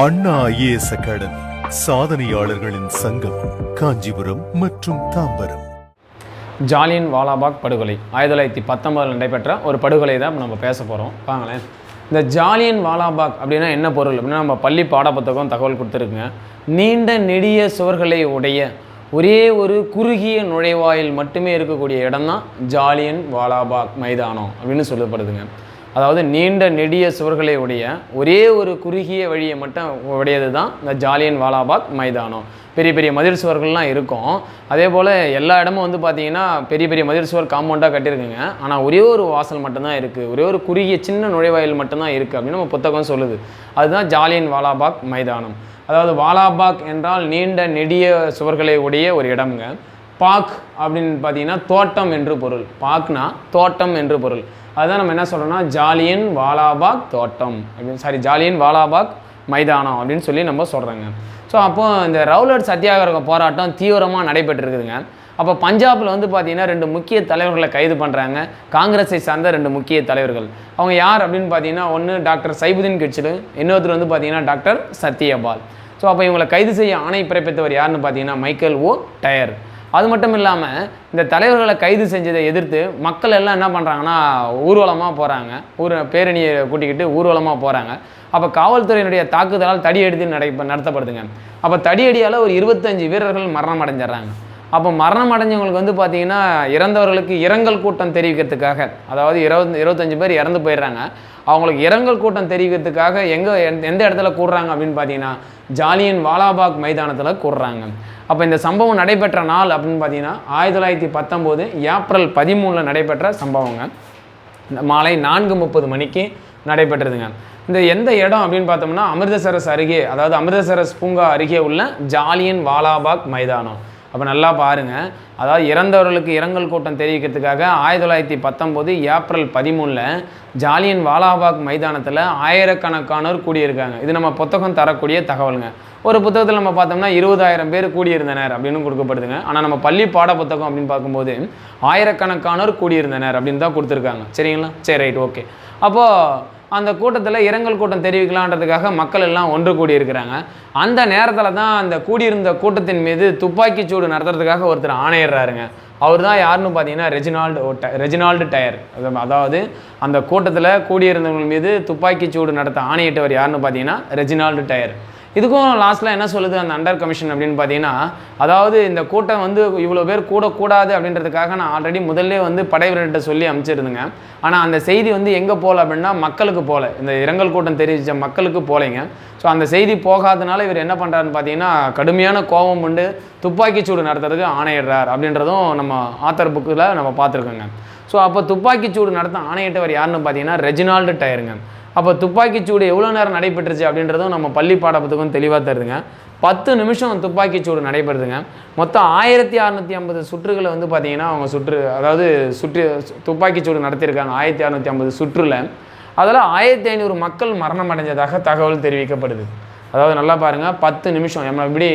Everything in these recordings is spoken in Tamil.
அண்ணா ஐஏஎஸ் அகாடமி சாதனையாளர்களின் சங்கம் காஞ்சிபுரம் மற்றும் தாம்பரம். ஜாலியன் வாலாபாக் படுகொலை. ஆயிரத்தி தொள்ளாயிரத்தி பத்தொன்பதில் நடைபெற்ற ஒரு படுகொலை தான் நம்ம பேச போகிறோம் வாங்களேன் இந்த ஜாலியன் வாலாபாக் அப்படின்னா என்ன பொருள்? அப்படின்னா நம்ம பள்ளி பாடப்புத்தகம் தகவல் கொடுத்துருக்குங்க. நீண்ட நெடிய சுவர்களை உடைய ஒரே ஒரு குறுகிய நுழைவாயில் மட்டுமே இருக்கக்கூடிய இடம் தான் ஜாலியன் வாலாபாக் மைதானம் அப்படின்னு சொல்லப்படுதுங்க. அதாவது நீண்ட நெடிய சுவர்களை உடைய ஒரே ஒரு குறுகிய வழியை மட்டும் உடையது தான் இந்த ஜாலியன் வாலாபாக் மைதானம். பெரிய பெரிய மதில் சுவர்கள்லாம் இருக்கும். அதே போல் எல்லா இடமும் வந்து பார்த்தீங்கன்னா பெரிய பெரிய மதில் சுவர் காம்பவுண்டாக கட்டியிருக்குங்க. ஆனால் ஒரே ஒரு வாசல் மட்டும்தான் இருக்குது ஒரே ஒரு குறுகிய சின்ன நுழைவாயில் மட்டும்தான் இருக்குது அப்படின்னு நம்ம புத்தகம் சொல்லுது. அதுதான் ஜாலியன் வாலாபாக் மைதானம். அதாவது வாலாபாக் என்றால் நீண்ட நெடிய சுவர்களை உடைய ஒரு இடம்ங்க. பாக் அப்படின்னு பார்த்தீங்கன்னா தோட்டம் என்று பொருள். பாக்னா தோட்டம் என்று பொருள். அதுதான் நம்ம என்ன சொல்கிறோம்னா ஜாலியன் வாலாபாக் தோட்டம். அப்படின்னு சாரி ஜாலியன் வாலாபாக் மைதானம் அப்படின்னு சொல்லி நம்ம சொல்கிறோங்க ஸோ அப்போ இந்த ரவுலட் சத்தியாகிரக போராட்டம் தீவிரமாக நடைபெற்றிருக்குதுங்க. அப்போ பஞ்சாபில் வந்து பார்த்தீங்கன்னா ரெண்டு முக்கிய தலைவர்களை கைது பண்ணுறாங்க காங்கிரஸை சார்ந்த ரெண்டு முக்கிய தலைவர்கள். அவங்க யார் அப்படின்னு பார்த்தீங்கன்னா ஒன்று டாக்டர் சைபுதீன் கிட்சிலு இன்னொருத்தர் வந்து பார்த்தீங்கன்னா டாக்டர் சத்யபால் ஸோ அப்போ இவங்களை கைது செய்ய ஆணை பிறப்பித்தவர் யாருன்னு பார்த்தீங்கன்னா மைக்கேல் ஓ டயர். அது மட்டும் இல்லாமல் இந்த தலைவர்களை கைது செஞ்சதை எதிர்த்து மக்கள் எல்லாம் என்ன பண்ணுறாங்கன்னா ஊர்வலமாக போகிறாங்க ஊர் பேரணியை கூட்டிக்கிட்டு ஊர்வலமாக போகிறாங்க அப்போ காவல்துறையினுடைய தாக்குதலால் தடியடி நடை நடத்தப்படுதுங்க. அப்போ தடியடியால் ஒரு இருபத்தஞ்சு வீரர்கள் மரணம் அடைஞ்சிடுறாங்க. அப்போ மரணம் அடைஞ்சவங்களுக்கு வந்து பார்த்தீங்கன்னா இறந்தவர்களுக்கு இரங்கல் கூட்டம் தெரிவிக்கிறதுக்காக அதாவது இருபது இருபத்தஞ்சு பேர் இறந்து போயிடுறாங்க. அவங்களுக்கு இரங்கல் கூட்டம் தெரிவிக்கிறதுக்காக எங்கே எந்த இடத்துல கூடுறாங்க அப்படின்னு பார்த்தீங்கன்னா ஜாலியன் வாலாபாக் மைதானத்தில் கூடுறாங்க. அப்போ இந்த சம்பவம் நடைபெற்ற நாள் அப்படின்னு பார்த்தீங்கன்னா ஆயிரத்தி தொள்ளாயிரத்தி பத்தொம்போது ஏப்ரல் பதிமூணில் நடைபெற்ற சம்பவங்க. இந்த மாலை நான்கு முப்பது மணிக்கு நடைபெற்றதுங்க. இந்த எந்த இடம் அப்படின்னு பார்த்தோம்னா அமிர்தசரஸ் அருகே அதாவது அமிர்தசரஸ் பூங்கா அருகே உள்ள ஜாலியன் வாலாபாக் மைதானம். அப்போ நல்லா பாருங்கள் அதாவது இறந்தவர்களுக்கு இரங்கல் கூட்டம் தெரிவிக்கிறதுக்காக ஆயிரத்தி தொள்ளாயிரத்தி பத்தொம்போது ஏப்ரல் பதிமூணில் ஜாலியன் வாலாபாக் மைதானத்தில் ஆயிரக்கணக்கானோர் கூடியிருக்காங்க. இது நம்ம புத்தகம் தரக்கூடிய தகவலுங்க. ஒரு புத்தகத்தில் நம்ம பார்த்தோம்னா இருபதாயிரம் பேர் கூடியிருந்தனர் அப்படின்னு கொடுக்கப்படுதுங்க. ஆனால் நம்ம பள்ளி பாட புத்தகம் அப்படின்னு பார்க்கும்போது ஆயிரக்கணக்கானோர் கூடியிருந்தனர் அப்படின்னு தான் கொடுத்துருக்காங்க. சரிங்களா? சரி ரைட் ஓகே. அப்போது அந்த கூட்டத்தில் இரங்கல் கூட்டம் தெரிவிக்கலான்றதுக்காக மக்கள் எல்லாம் ஒன்று கூடியிருக்கிறாங்க. அந்த நேரத்தில் தான் அந்த கூடியிருந்த கூட்டத்தின் மீது துப்பாக்கிச் சூடு நடத்துறதுக்காக ஒருத்தர் ஆணையிடுறாருங்க. அவர் தான் யாருன்னு பார்த்தீங்கன்னா ரெஜினால்டு ஓட்ட ரெஜினால்டு டயர். அதாவது அந்த கூட்டத்தில் கூடியிருந்தவங்க மீது துப்பாக்கிச் சூடு நடத்த ஆணையிட்டவர் யாருன்னு பார்த்தீங்கன்னா ரெஜினால்டு டயர். இதுக்கும் லாஸ்ட்டில் என்ன சொல்லுது அந்த அண்டர் கமிஷன் அப்படின்னு பார்த்தீங்கன்னா அதாவது இந்த கூட்டம் வந்து இவ்வளோ பேர் கூடக்கூடாது அப்படின்றதுக்காக நான் ஆல்ரெடி முதல்ல வந்து படை வீரர்கிட்ட சொல்லி அமைச்சிருந்தேங்க ஆனால் அந்த செய்தி வந்து எங்கே போகல அப்படின்னா மக்களுக்கு போகல இந்த இரங்கல் கூட்டம் தெரிவித்த மக்களுக்கு போகலைங்க ஸோ அந்த செய்தி போகாதனால இவர் என்ன பண்ணுறாருன்னு பார்த்தீங்கன்னா கடுமையான கோபம் உண்டு துப்பாக்கிச் சூடு நடத்துறதுக்கு ஆணையிடுறார் அப்படின்றதும் நம்ம ஆத்தர் புக்கில் நம்ம பார்த்துருக்கோங்க. ஸோ அப்போ துப்பாக்கிச் சூடு நடத்த ஆணையிட்டவர் யாருன்னு பார்த்தீங்கன்னா ரெஜினால்டு டயருங்க அப்போ துப்பாக்கிச்சூடு எவ்வளோ நேரம் நடைபெற்றுச்சு அப்படின்றதும் நம்ம பள்ளி பாடப்புத்தகம் தெளிவாக தருதுங்க. பத்து நிமிஷம் துப்பாக்கிச்சூடு நடைபெறுதுங்க. மொத்தம் ஆயிரத்தி அறநூற்றி ஐம்பது சுற்றுகளை வந்து பார்த்திங்கன்னா அவங்க சுற்று அதாவது சுற்று துப்பாக்கிச்சூடு நடத்தியிருக்காங்க ஆயிரத்தி அறநூற்றி ஐம்பது சுற்றுல. அதில் ஆயிரத்தி ஐநூறு மக்கள் மரணம் அடைஞ்சதாக தகவல் தெரிவிக்கப்படுது. அதாவது நல்லா பாருங்கள் பத்து நிமிஷம். நம்ம இப்படி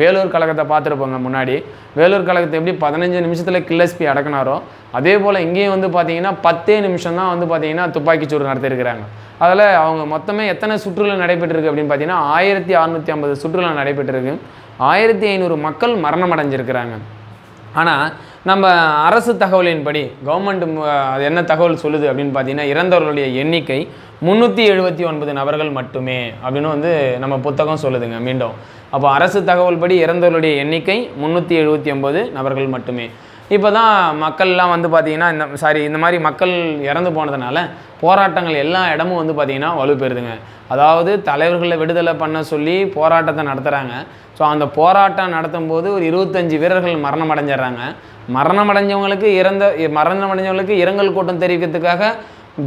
வேலூர் கழகத்தை பார்த்துருப்போங்க முன்னாடி. வேலூர் கழகத்தை எப்படி பதினஞ்சு நிமிஷத்தில் கில்லஸ்பி அடக்குனாரோ அதே போல் இங்கேயும் வந்து பார்த்தீங்கன்னா பத்தே நிமிஷம் தான் வந்து பார்த்தீங்கன்னா துப்பாக்கிச்சூடு நடத்தியிருக்கிறாங்க. அதில் அவங்க மொத்தமே எத்தனை சுற்றுலா நடைபெற்றிருக்கு அப்படின்னு பார்த்தீங்கன்னா ஆயிரத்தி அறநூற்றி ஐம்பது சுற்றுலா நடைபெற்றிருக்கு. ஆயிரத்தி ஐநூறு மக்கள் மரணம் அடைஞ்சிருக்கிறாங்க ஆனால் நம்ம அரசு தகவலின்படி கவர்மெண்ட் அது என்ன தகவல் சொல்லுது அப்படின்னு பார்த்தீங்கன்னா இறந்தவர்களுடைய எண்ணிக்கை முந்நூற்றி எழுபத்தி ஒன்பது நபர்கள் மட்டுமே அப்படின்னு வந்து நம்ம புத்தகம் சொல்லுதுங்க மீண்டும். அப்போ அரசு தகவல் படி இறந்தவர்களுடைய எண்ணிக்கை முந்நூற்றி எழுபத்தி ஒன்பது நபர்கள் மட்டுமே. இப்போ தான் மக்கள்லாம் வந்து பார்த்திங்கன்னா இந்த சாரி இந்த மாதிரி மக்கள் இறந்து போனதுனால போராட்டங்கள் எல்லா இடமும் வந்து பார்த்திங்கன்னா வலுப்பெறுதுங்க. அதாவது தலைவர்களை விடுதலை பண்ண சொல்லி போராட்டத்தை நடத்துகிறாங்க ஸோ அந்த போராட்டம் நடத்தும் போது ஒரு இருபத்தஞ்சி வீரர்கள் மரணம் அடைஞ்சிடுறாங்க மரணம் அடைஞ்சவங்களுக்கு இறந்த மரணம் அடைஞ்சவங்களுக்கு இரங்கல் கூட்டம் தெரிவிக்கிறதுக்காக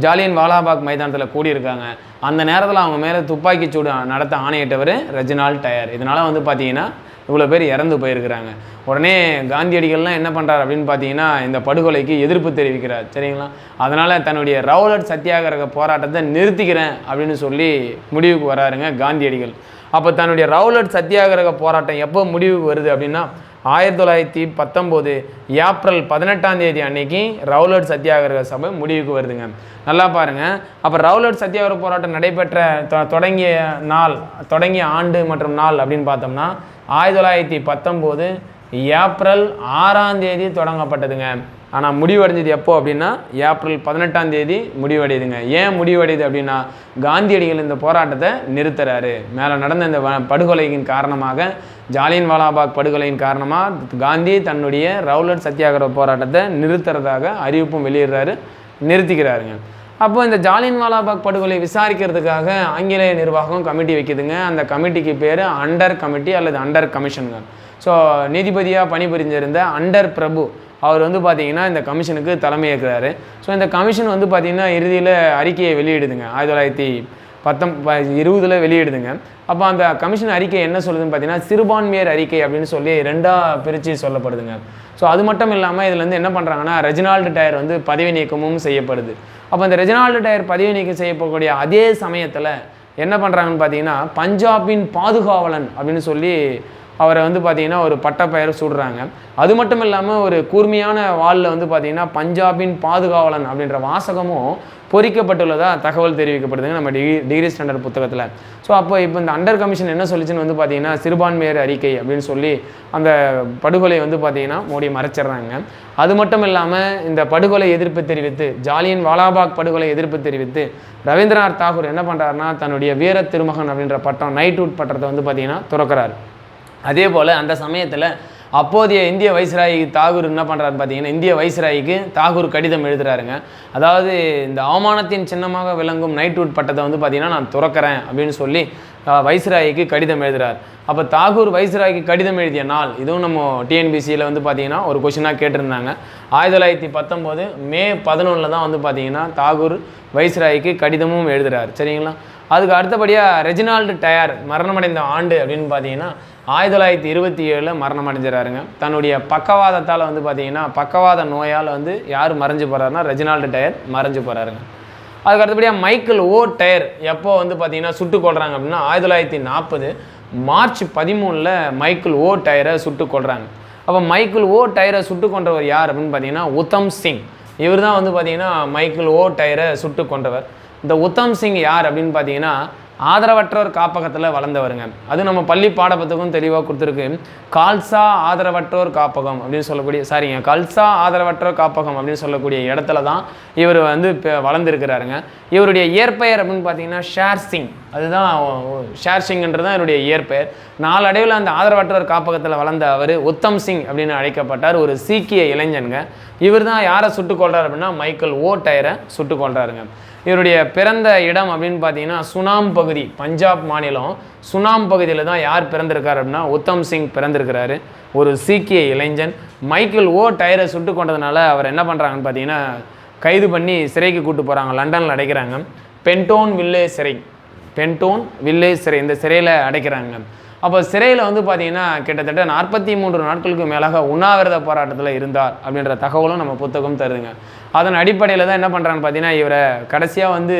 ஜாலியன் வாலாபாக் மைதானத்தில் கூடியிருக்காங்க. அந்த நேரத்தில் அவங்க மேலே துப்பாக்கி சூடு நடத்த ஆணையிட்டவர் ரெஜினால் டயர். இதனால் வந்து பார்த்தீங்கன்னா இவ்வளோ பேர் இறந்து போயிருக்கிறாங்க. உடனே காந்தியடிகள்லாம் என்ன பண்ணுறாரு அப்படின்னு பார்த்தீங்கன்னா இந்த படுகொலைக்கு எதிர்ப்பு தெரிவிக்கிறார். சரிங்களா? அதனால் தன்னுடைய ரவுலட் சத்தியாகிரக போராட்டத்தை நிறுத்திக்கிறேன் அப்படின்னு சொல்லி முடிவுக்கு வராருங்க காந்தியடிகள். அப்போ தன்னுடைய ரவுலட் சத்தியாகிரக போராட்டம் எப்போ முடிவுக்கு வருது அப்படின்னா ஆயிரத்தி தொள்ளாயிரத்தி பத்தொம்போது ஏப்ரல் பதினெட்டாம் தேதி அன்னைக்கு ரவுலட் சத்தியாகிரக சபை முடிவுக்கு வருதுங்க. நல்லா பாருங்க. அப்போ ரவுலட் சத்தியாகிரக போராட்டம் நடைபெற்ற தொ- தொடங்கிய நாள் தொடங்கிய ஆண்டு மற்றும் நாள் அப்படின்னு பார்த்தோம்னா ஆயிரத்தி தொள்ளாயிரத்தி பத்தொம்போது ஏப்ரல் ஆறாம் தேதி தொடங்கப்பட்டதுங்க. ஆனால் முடிவடைஞ்சது எப்போ அப்படின்னா ஏப்ரல் பதினெட்டாம் தேதி முடிவடையுதுங்க. ஏன் முடிவடையுது அப்படின்னா காந்தியடிகள் இந்த போராட்டத்தை நிறுத்துறாரு. மேலே நடந்த இந்த வ- படுகொலையின் காரணமாக ஜாலியன் வாலாபாக் படுகொலையின் காரணமாக காந்தி தன்னுடைய ரவுலட் சத்தியாகிரக போராட்டத்தை நிறுத்துறதாக அறிவிப்பும் வெளியிடுறாரு நிறுத்திக்கிறாருங்க. அப்போ இந்த ஜாலியன் வாலாபாக் படுகொலை விசாரிக்கிறதுக்காக ஆங்கிலேய நிர்வாகம் கமிட்டி வைக்குதுங்க. அந்த கமிட்டிக்கு பேர் அண்டர் கமிட்டி அல்லது அண்டர் கமிஷனுங்க. ஸோ நீதிபதியாக பணிபுரிஞ்சிருந்த அண்டர் பிரபு அவர் வந்து பார்த்தீங்கன்னா இந்த கமிஷனுக்கு தலைமையேற்கிறாரு ஸோ இந்த கமிஷன் வந்து பார்த்திங்கன்னா இறுதியில் அறிக்கையை வெளியிடுதுங்க. ஆயிரத்தி தொள்ளாயிரத்தி பத்தம் இருபதில் வெளியிடுதுங்க. அப்போ அந்த கமிஷன் அறிக்கை என்ன சொல்லுதுன்னு பார்த்தீங்கன்னா சிறுபான்மையர் அறிக்கை அப்படின்னு சொல்லி ரெண்டாக பிரித்து சொல்லப்படுதுங்க. ஸோ அது மட்டும் இல்லாமல் இதில் வந்து என்ன பண்ணுறாங்கன்னா ரெஜினால்டு டயர் வந்து பதவி நீக்கமும் செய்யப்படுது. அப்போ அந்த ரெஜினால்டு டயர் பதவி நீக்கம் செய்யப்படக்கூடிய அதே சமயத்தில் என்ன பண்ணுறாங்கன்னு பார்த்தீங்கன்னா பஞ்சாபின் பாதுகாவலன் அப்படின்னு சொல்லி அவரை வந்து பார்த்தீங்கன்னா ஒரு பட்டப்பெயர் சூடுறாங்க. அது மட்டும் இல்லாமல் ஒரு கூர்மையான வாளில் வந்து பார்த்தீங்கன்னா பஞ்சாபின் பாதுகாவலன் அப்படின்ற வாசகமும் பொறிக்கப்பட்டுள்ளதாக தகவல் தெரிவிக்கப்படுதுங்க நம்ம டிகிரி டிகிரி ஸ்டாண்டர்ட் புத்தகத்தில். ஸோ அப்போ இப்போ இந்த அண்டர் கமிஷன் என்ன சொல்லிச்சுன்னு வந்து பார்த்தீங்கன்னா சிறுபான்மையர் அறிக்கை அப்படின்னு சொல்லி அந்த படுகொலை வந்து பார்த்தீங்கன்னா மோடி மறைச்சிடுறாங்க. அது மட்டும் இல்லாமல் இந்த படுகொலை எதிர்ப்பு தெரிவித்து ஜாலியன் வாலாபாக் படுகொலை எதிர்ப்பு தெரிவித்து ரவீந்திரநாத் தாகூர் என்ன பண்ணுறாருன்னா தன்னுடைய வீர திருமகன் அப்படின்ற பட்டம் நைட்வுட் பட்டத்தை வந்து பார்த்தீங்கன்னா துறக்கிறார். அதே போல் அந்த சமயத்தில் அப்போதைய இந்திய வைஸ்ராயி தாகூர் என்ன பண்ணுறாரு பார்த்தீங்கன்னா இந்திய வைஸ்ராய்க்கு தாகூர் கடிதம் எழுதுகிறாருங்க அதாவது இந்த அவமானத்தின் சின்னமாக விளங்கும் நைட்வுட் பட்டத்தை வந்து பார்த்திங்கன்னா நான் துறக்கிறேன் அப்படின்னு சொல்லி வைஸ்ராய்க்கு கடிதம் எழுதுகிறார் அப்போ தாகூர் வைஸ்ராய்க்கு கடிதம் எழுதிய நாள் இதுவும் நம்ம டிஎன்பிசியில் வந்து பார்த்தீங்கன்னா ஒரு கொஷினாக கேட்டிருந்தாங்க. ஆயிரத்தி தொள்ளாயிரத்தி பத்தொம்போது மே பதினொன்றில் தான் வந்து பார்த்தீங்கன்னா தாகூர் வைஸ்ராய்க்கு கடிதமும் எழுதுகிறார் சரிங்களா? அதுக்கு அடுத்தபடியாக ரெஜினால்டு டயர் மரணமடைந்த ஆண்டு அப்படின்னு பார்த்தீங்கன்னா ஆயிரத்தி தொள்ளாயிரத்தி இருபத்தி ஏழில் மரணமடைஞ்சிடறாருங்க தன்னுடைய பக்கவாதத்தால் வந்து பார்த்தீங்கன்னா பக்கவாத நோயால் வந்து யார் மறைஞ்சு போகிறாருன்னா ரெஜினால்டு டயர் மறைஞ்சு போகிறாருங்க அதுக்கு அடுத்தபடியாக மைக்கேல் ஓ டயர் எப்போ வந்து பார்த்தீங்கன்னா சுட்டு கொள்கிறாங்க அப்படின்னா ஆயிரத்தி தொள்ளாயிரத்தி நாற்பது மார்ச் பதிமூணில் மைக்கேல் ஓ டயரை சுட்டு கொள்கிறாங்க அப்போ மைக்கேல் ஓ டயரை சுட்டு கொண்டவர் யார் அப்படின்னு பார்த்தீங்கன்னா உத்தம் சிங். இவர் தான் வந்து பார்த்தீங்கன்னா மைக்கேல் ஓ டயரை சுட்டு கொண்டவர் இந்த உத்தம் சிங் யார் அப்படின்னு பார்த்தீங்கன்னா ஆதரவற்றோர் காப்பகத்தில் வளர்ந்தவருங்க. அது நம்ம பள்ளி பாடப்புத்தகம் தெளிவாக கொடுத்துருக்கு. கால்சா ஆதரவற்றோர் காப்பகம் அப்படின்னு சொல்லக்கூடிய சாரிங்க கல்சா ஆதரவற்றோர் காப்பகம் அப்படின்னு சொல்லக்கூடிய இடத்துல தான் இவர் வந்து இப்போ வளர்ந்துருக்கிறாருங்க. இவருடைய இயற்பெயர் அப்படின்னு பார்த்தீங்கன்னா ஷேர் சிங். அதுதான் ஷேர் சிங்ன்றது தான் என்னுடைய இயற்பெயர். நாளடைவில் அந்த ஆதரவற்றவர் காப்பகத்தில் வளர்ந்த அவர் உத்தம் சிங் அப்படின்னு அழைக்கப்பட்டார். ஒரு சீக்கிய இளைஞனுங்க. இவர் தான் யாரை சுட்டுக் கொள்றாரு அப்படின்னா மைக்கேல் ஓ டயரை சுட்டுக் கொள்றாருங்க இவருடைய பிறந்த இடம் அப்படின்னு பார்த்தீங்கன்னா சுனாம் பகுதி பஞ்சாப் மாநிலம். சுனாம் பகுதியில் தான் யார் பிறந்திருக்கார் அப்படின்னா உத்தம் சிங் பிறந்திருக்கிறாரு. ஒரு சீக்கிய இளைஞன். மைக்கேல் ஓ டயரை சுட்டு கொண்டதுனால அவர் என்ன பண்ணுறாங்கன்னு பார்த்தீங்கன்னா கைது பண்ணி சிறைக்கு கூட்டு போகிறாங்க லண்டனில் அடைக்கிறாங்க. பென்டோன் வில்லே சிறை. பென்டோன் வில்லேஜ் சிறை இந்த சிறையில் அடைக்கிறாங்க. அப்போ சிறையில் வந்து பார்த்தீங்கன்னா கிட்டத்தட்ட நாற்பத்தி மூன்று நாட்களுக்கு மேலாக உண்ணாவிரத போராட்டத்தில் இருந்தார் அப்படின்ற தகவலும் நம்ம புத்தகம் தருதுங்க. அதன் அடிப்படையில் தான் என்ன பண்ணுறான்னு பார்த்தீங்கன்னா இவரை கடைசியாக வந்து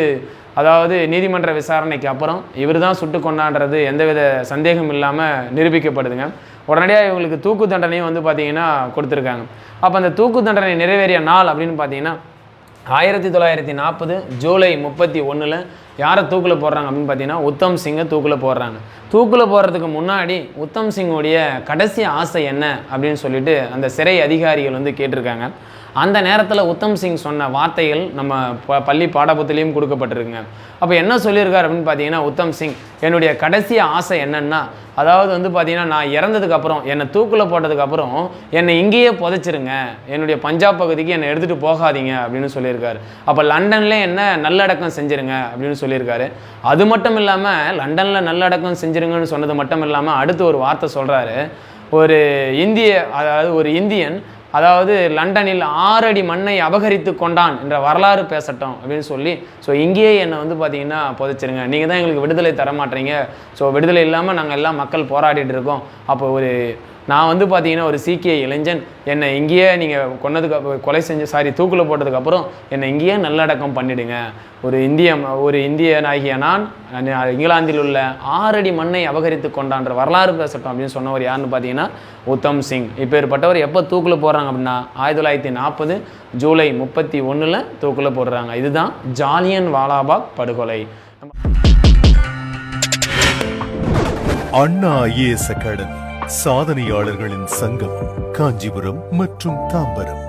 அதாவது நீதிமன்ற விசாரணைக்கு அப்புறம் இவர் தான் சுட்டு கொண்டான்றது எந்தவித சந்தேகம் இல்லாமல் நிரூபிக்கப்படுதுங்க. உடனடியாக இவங்களுக்கு தூக்கு தண்டனையும் வந்து பார்த்தீங்கன்னா கொடுத்துருக்காங்க. அப்போ அந்த தூக்கு தண்டனை நிறைவேறிய நாள் அப்படின்னு பார்த்தீங்கன்னா ஆயிரத்தி தொள்ளாயிரத்தி நாற்பது ஜூலை முப்பத்தி ஒன்றில் யாரை தூக்கில் போடுறாங்க அப்படின்னு பார்த்தீங்கன்னா உத்தம் சிங்கை தூக்கில் போடுறாங்க. தூக்கில் போடுறதுக்கு முன்னாடி உத்தம் சிங்குடைய கடைசி ஆசை என்ன அப்படின்னு சொல்லிட்டு அந்த சிறை அதிகாரிகள் வந்து கேட்டிருக்காங்க. அந்த நேரத்தில் உத்தம் சிங் சொன்ன வார்த்தைகள் நம்ம ப பள்ளி பாடப்புத்திலையும் கொடுக்கப்பட்டிருக்குங்க. அப்போ என்ன சொல்லியிருக்காரு அப்படின்னு பார்த்தீங்கன்னா உத்தம் சிங் என்னுடைய கடைசி ஆசை என்னன்னா அதாவது வந்து பார்த்தீங்கன்னா நான் இறந்ததுக்கு அப்புறம் என்னை தூக்கில் போட்டதுக்கு அப்புறம் என்னை இங்கேயே புதைச்சிருங்க. என்னுடைய பஞ்சாப் பகுதிக்கு என்னை எடுத்துகிட்டு போகாதீங்க அப்படின்னு சொல்லியிருக்காரு. அப்போ லண்டன்ல என்ன நல்லடக்கம் செஞ்சிருங்க அப்படின்னு சொல்லி சொல்லியிருக்காரு. அது மட்டும் இல்லாமல் லண்டனில் நல்லடக்கம் செஞ்சிருங்கன்னு சொன்னது மட்டும் இல்லாமல் அடுத்து ஒரு வார்த்தை சொல்கிறாரு ஒரு இந்திய அதாவது ஒரு இந்தியன் அதாவது லண்டனில் ஆறடி மண்ணை அபகரித்து கொண்டான் என்ற வரலாறு பேசட்டும் அப்படின்னு சொல்லி ஸோ இங்கேயே என்னை வந்து பார்த்தீங்கன்னா புதைச்சிருங்க. நீங்கள் தான் எங்களுக்கு விடுதலை தர மாட்டீங்க ஸோ விடுதலை இல்லாமல் நாங்கள் எல்லாம் மக்கள் போராடிட்டு இருக்கோம். அப்போ ஒரு நான் வந்து பார்த்தீங்கன்னா ஒரு சீக்கிய இளைஞன். என்னை இங்கேயே நீங்கள் கொன்னதுக்கு கொலை செஞ்சு சாரி தூக்கில் போட்டதுக்கப்புறம் என்னை இங்கேயே நல்லடக்கம் பண்ணிடுங்க. ஒரு இந்திய ஒரு இந்தியனாகிய நான் நான் இங்கிலாந்தில் உள்ள ஆறடி மண்ணை அபகரித்து கொண்டான்ற வரலாறு பேசட்டும் அப்படின்னு சொன்னவர் யாருன்னு பார்த்தீங்கன்னா உத்தம் சிங். இப்பேற்பட்டவர் எப்போ தூக்கில் போடுறாங்க அப்படின்னா ஆயிரத்தி தொள்ளாயிரத்தி நாற்பது ஜூலை முப்பத்தி ஒன்றில் தூக்கில் போடுறாங்க. இதுதான் ஜாலியன் வாலாபாக் படுகொலை. அண்ணா ஐஏஎஸ் அகாடமி சாதனையாளர்களின் சங்கம் காஞ்சிபுரம் மற்றும் தாம்பரம்.